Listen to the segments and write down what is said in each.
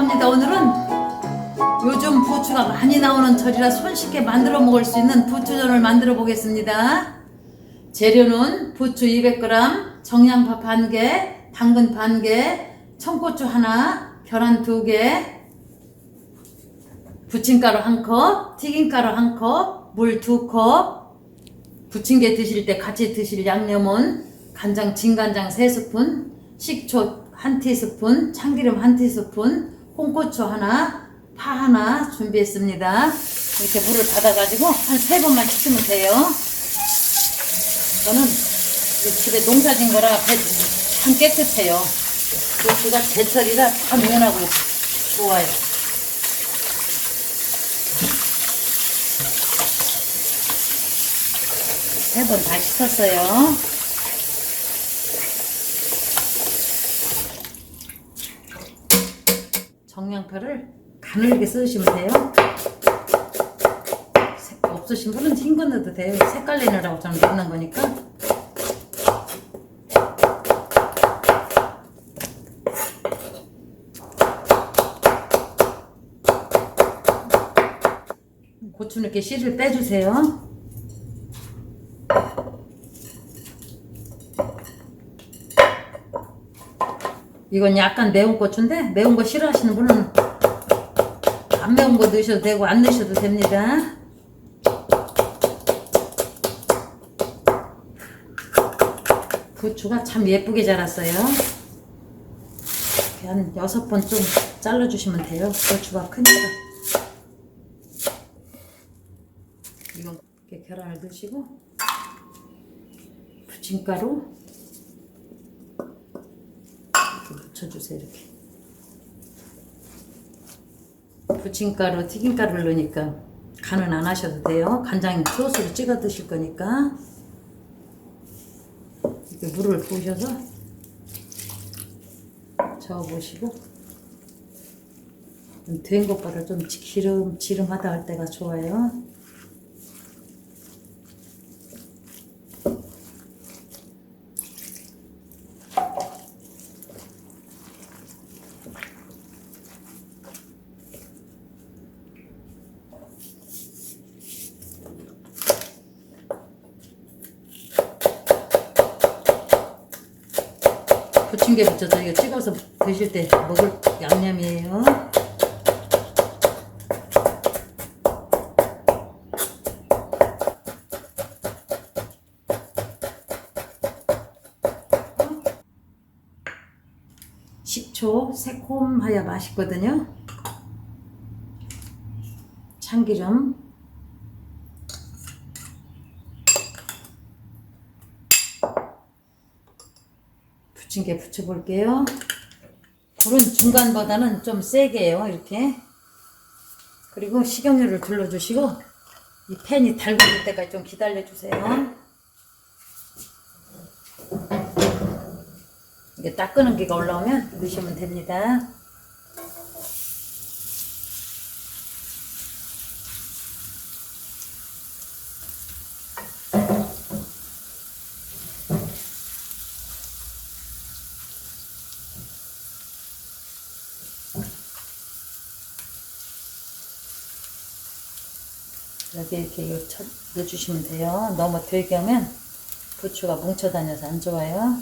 합니다. 오늘은 요즘 부추가 많이 나오는 절이라 손쉽게 만들어 먹을 수 있는 부추전을 만들어 보겠습니다. 재료는 부추 200g, 정량파 반 개, 당근 반 개, 청고추 하나, 계란 두 개, 부침가루 한 컵, 튀김가루 한 컵, 물 두 컵, 부침개 드실 때 같이 드실 양념은 간장, 진간장 3스푼, 식초 한 티스푼, 참기름 한 티스푼, 홍고추 하나, 파 하나 준비했습니다. 이렇게 물을 받아가지고 한 세 번만 씻으면 돼요. 저는 이 집에 농사진 거라 배- 참 깨끗해요. 고추가 제철이라 참 연하고 좋아요. 세 번 다 씻었어요. 정량파를 가늘게 쓰시면 돼요. 색- 없으신 분은 흰 거 넣어도 돼요. 색깔 내느라고 저는 넣는 거니까. 고추는 이렇게 씨를 빼주세요. 이건 약간 매운 고추인데 매운 거 싫어하시는 분은 안 매운 거 넣으셔도 되고 안 넣으셔도 됩니다. 고추가 참 예쁘게 자랐어요. 이렇게 한 여섯 번좀 잘라주시면 돼요. 고추가 크니까. 이건 이렇게 계란을 넣으시고 부침가루 묻혀주세요 이렇게. 부침가루 튀김가루를 넣으니까 간은 안 하셔도 돼요. 간장 소스로 찍어 드실 거니까. 이렇게 물을 부으셔서 저어 보시고. 된 것보다 좀 기름 지름하다 할 때가 좋아요 부침개 붙여서 이거 찍어서 드실 때 먹을 양념이에요. 식초 새콤하야 맛있거든요. 참기름 부침개 붙여볼게요. 불은 중간보다는 좀 세게 해요. 이렇게. 그리고 식용유를 둘러주시고 이 팬이 달궈질 때까지 좀 기다려주세요. 이게 딱 끄는 기가 올라오면 넣으시면 됩니다. 여기 이렇게 넣어주시면 돼요. 너무 들게 하면 부추가 뭉쳐 다녀서 안 좋아요.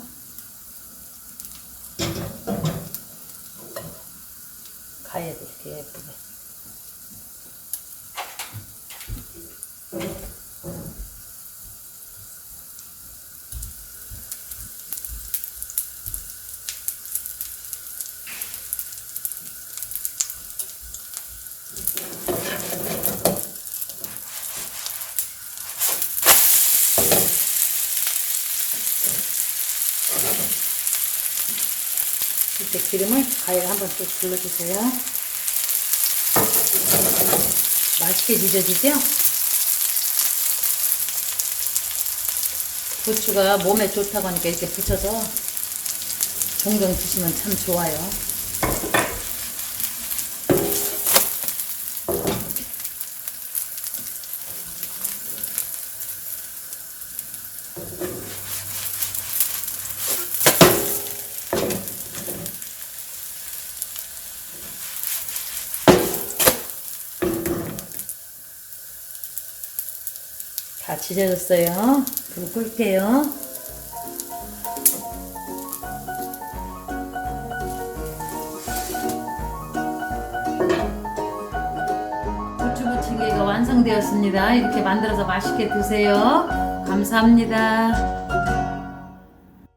가야 돼, 이렇게 예쁘게. 이렇게 기름을 가위로 한번 또 둘러주세요. 맛있게 지져지죠? 고추가 몸에 좋다고 하니까 이렇게 붙여서 종종 드시면 참 좋아요. 다 지져졌어요. 불 끌게요. 고추 부침개가 완성되었습니다. 이렇게 만들어서 맛있게 드세요. 감사합니다.